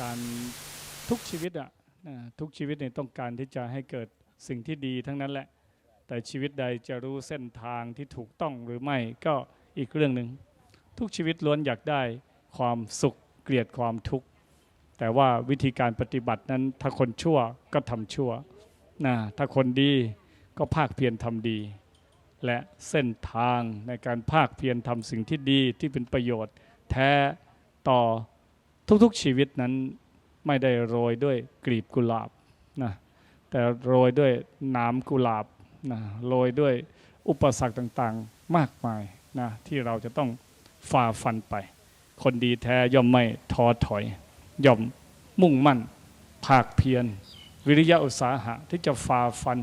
การทุกชีวิตอะนะทุกชีวิตเนี่ยต้องการที่จะให้เกิดสิ่งที่ดีทั้งนั้นแหละ แต่ชีวิตใดจะรู้เส้นทางที่ถูกต้องหรือไม่ก็อีกเรื่องหนึ่งทุกชีวิตล้วนอยากได้ความสุขเกลียดความทุกข์แต่ว่าวิธีการปฏิบัตินั้น ถ้าคนชั่วก็ทำชั่วนะถ้าคนดีก็ภาคเพียรทำดี และเส้นทางในการภาคเพียรทำสิ่งที่ดีที่เป็นประโยชน์ แท้ต่อ ทุกๆชีวิตนั้นไม่ได้โรยด้วยกลีบกุหลาบนะแต่โรยด้วยน้ำกุหลาบนะโรยด้วยอุปสรรคต่างๆมากมายนะที่เราจะต้องฝ่าฟันไป คนดีแท้ย่อมไม่ท้อถอย ย่อมมุ่งมั่น ภาคเพียร วิริยะอุตสาหะที่จะฝ่าฟัน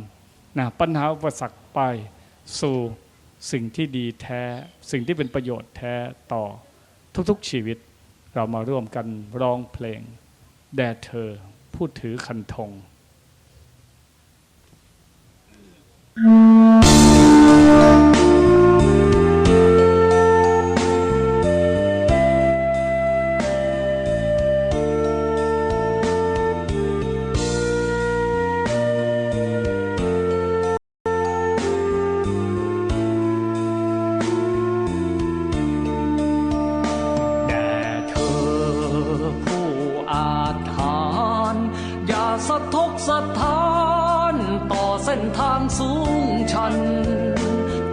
นะปัญหาอุปสรรคไปสู่สิ่งที่ดีแท้ สิ่งที่เป็นประโยชน์แท้ต่อทุกๆชีวิต เรามาร่วมกันร้องเพลง แด่เธอผู้ถือคันธงแสะท้านต่อเส้นทางสูงชัน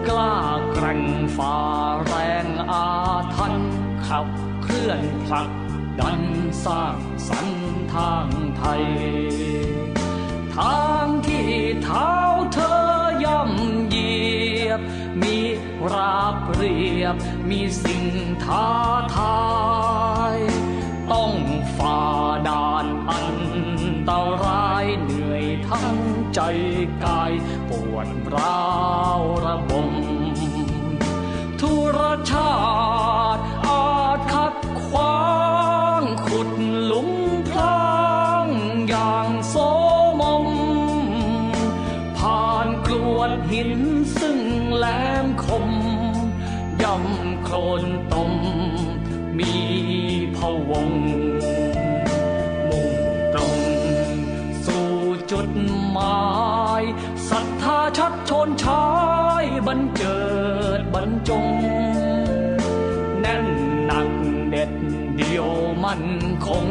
กล้าแกร่งฝ่าแรงอาทันขับเคลื่อนผลักดันสร้างสรรค์ทางไทย ทางที่เท้าเธอย่ำเหยียบ มีราบเรียบ มีสิ่งท้าทาย ต้อง วดร้าวระบมทุรชาติอาจขัดขวางขุดหลุมพรางอย่างโสมม ผ่านกรวดหินซึ่งแหลมคมย่ำโคลนตมมีพวง จง แน่นหนักเด็ดเดียวมันคง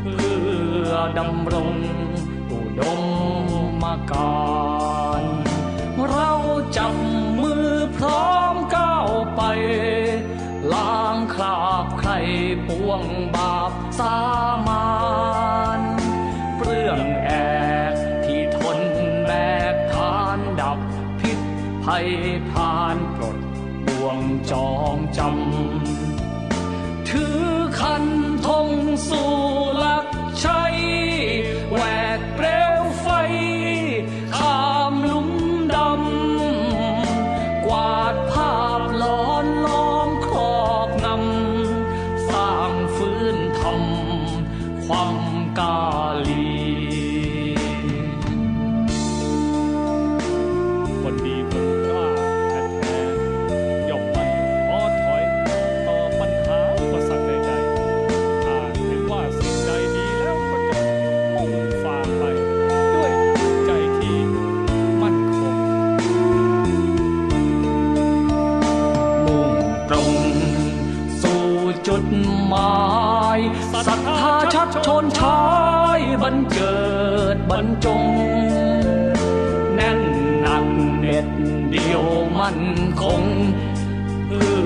เพื่อดำรงอุดมมาการเราจับมือพร้อมก้าวไป ล้างคราบใครปวงบาปสามานเปลื้องแอกที่ทนแบกทานดับพิษภัยพาน วงจองจำถือาชัดชนชายบรรเจิดบรรจง แน่นหนักเด็ดเดียวมั่นคง เพื่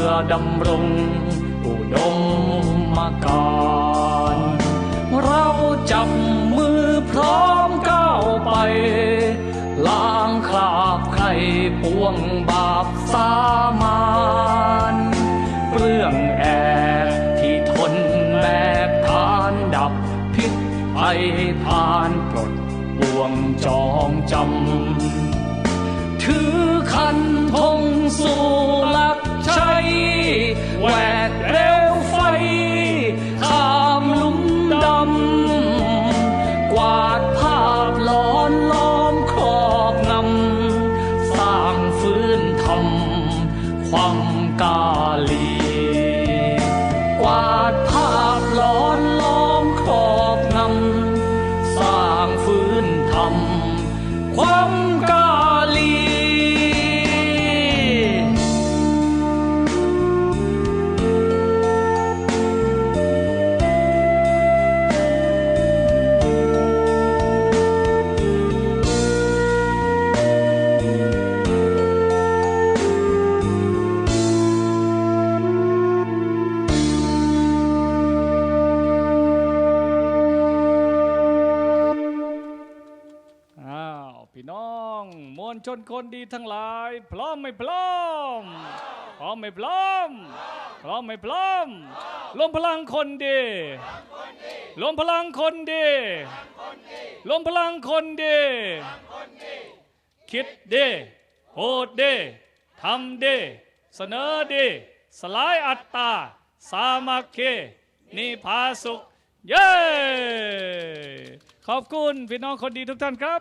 อดำรงอุดมมาการเราจับมือพร้อมก้าวไป ล้างคราบใครปวงบาปสามา ษภัยพานปลดบ่วงจองจำ ถือคันธงสู่หลักชัยแหวกเปลวไฟ ข้ามลุ่มดำ กวาดภาพหลอนล้อมครอบงำ สร้างฟื้นธรรม ความกาลี กวาด ชนคนดีทั้งหลาย พร้อมไม่พร้อม พร้อมไม่พร้อม พร้อมไม่พร้อมรวมพลังคนดีรวมพลังคนดีรวมพลังคนดีคิดดีพูดดีทำดีเสนอดี สลายอัตตา สามัคคีนิพาสุข เย้ ขอบคุณพี่น้องคนดีทุกท่านครับ